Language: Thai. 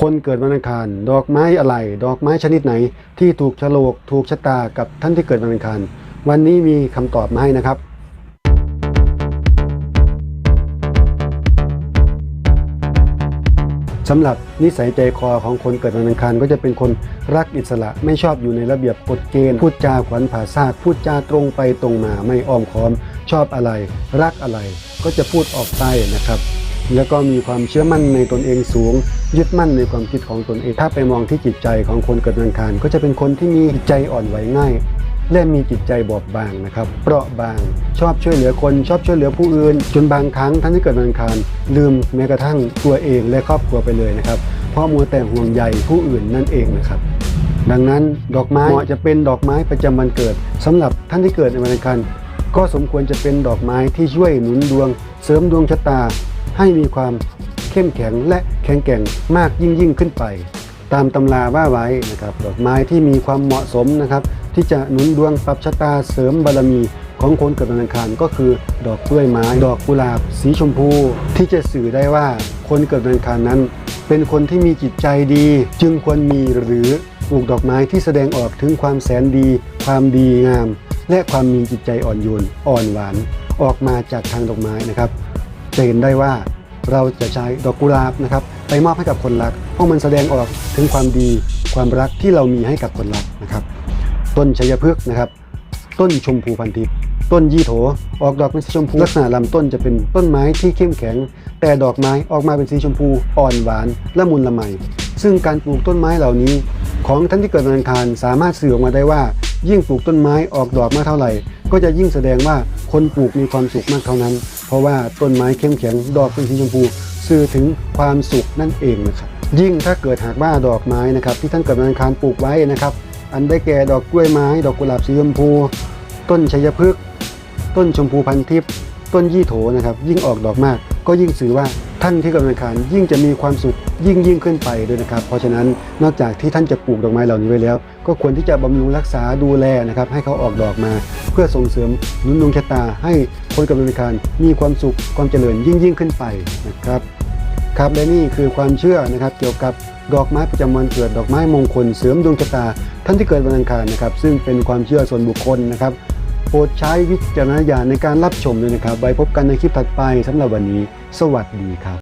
คนเกิดวันอังคาร ดอกไม้อะไร ดอกไม้ชนิดไหน ที่ถูกโฉลกถูกชะตากับท่านที่เกิดวันอังคาร วันนี้มีคำตอบมาให้นะครับ สำหรับนิสัยใจคอของคนเกิดวันอังคารก็จะเป็นคนรักอิสระไม่ชอบอยู่ในระเบียบกฎเกณฑ์พูดจาขวัญผ่าซากพูดจาตรงไปตรงมาไม่อ้อมค้อม ชอบอะไร รักอะไร ก็จะพูดออกไปนะครับ แล้วก็มีความเชื่อมั่นในตนเองสูง ยึดมั่นในความคิดของตนเอง ถ้าไปมองที่จิตใจของคนเกิดวันอังคาร ก็จะเป็นคนที่มีจิตใจอ่อนไหวง่าย และมีจิตใจบอบบางนะครับ เปราะบาง ชอบช่วยเหลือคน ชอบช่วยเหลือผู้อื่น จนบางครั้งท่านที่เกิดวันอังคาร ลืมแม้กระทั่งตัวเองและครอบครัวไปเลยนะครับ เพราะมัวแต่ห่วงใยผู้อื่นนั่นเองนะครับดังนั้นดอกไม้เหมาะจะเป็นดอกไม้ประจำวันเกิดสำหรับท่านที่เกิดในวันอังคารก็สมควรจะเป็นดอกไม้ที่ช่วยหนุนดวง เสริมดวงชะตา ให้มีความเข้มแข็งและแข็งแกร่งมากยิ่งยิ่งขึ้นไป ตามตำราว่าไว้นะครับดอกไม้ที่มีความเหมาะสมนะครับ ที่จะหนุนดวงปรับชะตาเสริมบารมีของคนเกิดวันอังคารก็คือ ดอกกล้วยไม้ ดอกกุหลาบ สีชมพู ที่จะสื่อได้ว่าคนเกิดวันอังคารนั้น เป็นคนที่มีจิตใจดี จึงควรมีหรือปลูกดอกไม้ที่แสดงออกถึงความแสนดี ความดีงาม และความมีจิตใจอ่อนโยนอ่อนหวานออกมาจากทางดอกไม้นะครับ จะเห็นได้ว่าเราจะใช้ดอกกุหลาบนะครับไปมอบให้กับคนรัก เพราะมันแสดงออกถึงความดีความรักที่เรามีให้กับคนรักนะครับ ต้นชัยพฤกษ์นะครับ ต้นชมพูพันทิพย์ต้นยี่โถ ออกดอกเป็นสีชมพูลักษณะลำต้นจะเป็นต้นไม้ที่เข้มแข็ง แต่ดอกไม้ออกมาเป็นสีชมพูอ่อนหวานละมุนละไมซึ่งการปลูกต้นไม้เหล่านี้ ของท่านที่เกิดวันอังคารสามารถสื่อออกมาได้ว่า ยิ่งปลูกต้นไม้ออกดอกมากเท่าไหร่ ก็จะยิ่งแสดงว่าคนปลูกมีความสุขมากเท่านั้น ราะว่าต้นไม้เข้มแข็งดอกเป็นสีชมพู สื่อถึงความสุขนั่นเองนะครับยิ่งถ้าเกิดหากว่าดอกไม้นะครับที่ท่านเกิดวันอังคารปลูกไว้นะครับ อันได้แก่ดอกกล้วยไม้ ดอกกุหลาบสีชมพู ต้นชัยพฤกษ์ต้นชมพูพันทิพย์ต้นยี่โถนะครับยิ่งออกดอกมาก ก็ยิ่งสื่อว่า ท่านที่กำลังคารยิ่งจะมีความสุขยิ่งยิ่งขึ้นไปด้วยนะครับ เพราะฉะนั้นนอกจากที่ท่านจะปลูกดอกไม้เหล่านี้ไว้แล้ว ก็ควรที่จะบำรุงรักษาดูแลนะครับให้เขาออกดอกมา เพื่อส่งเสริมนุนดวงชะตา ให้คนกำลังคารมีความสุขความเจริญยิ่งยิ่งขึ้นไปนะครับครับและนี่คือความเชื่อนะครับเกี่ยวกับดอกไม้ประจำวันเกิดดอกไม้มงคลเสริมดวงชะตา ท่านที่เกิดวันอังคารนะครับ ซึ่งเป็นความเชื่อส่วนบุคคลนะครับโปรดใช้วิจารณญาณในการรับชมด้วยนะครับ ไว้พบกันในคลิปถัดไปสำหรับวันนี้ สวัสดีครับ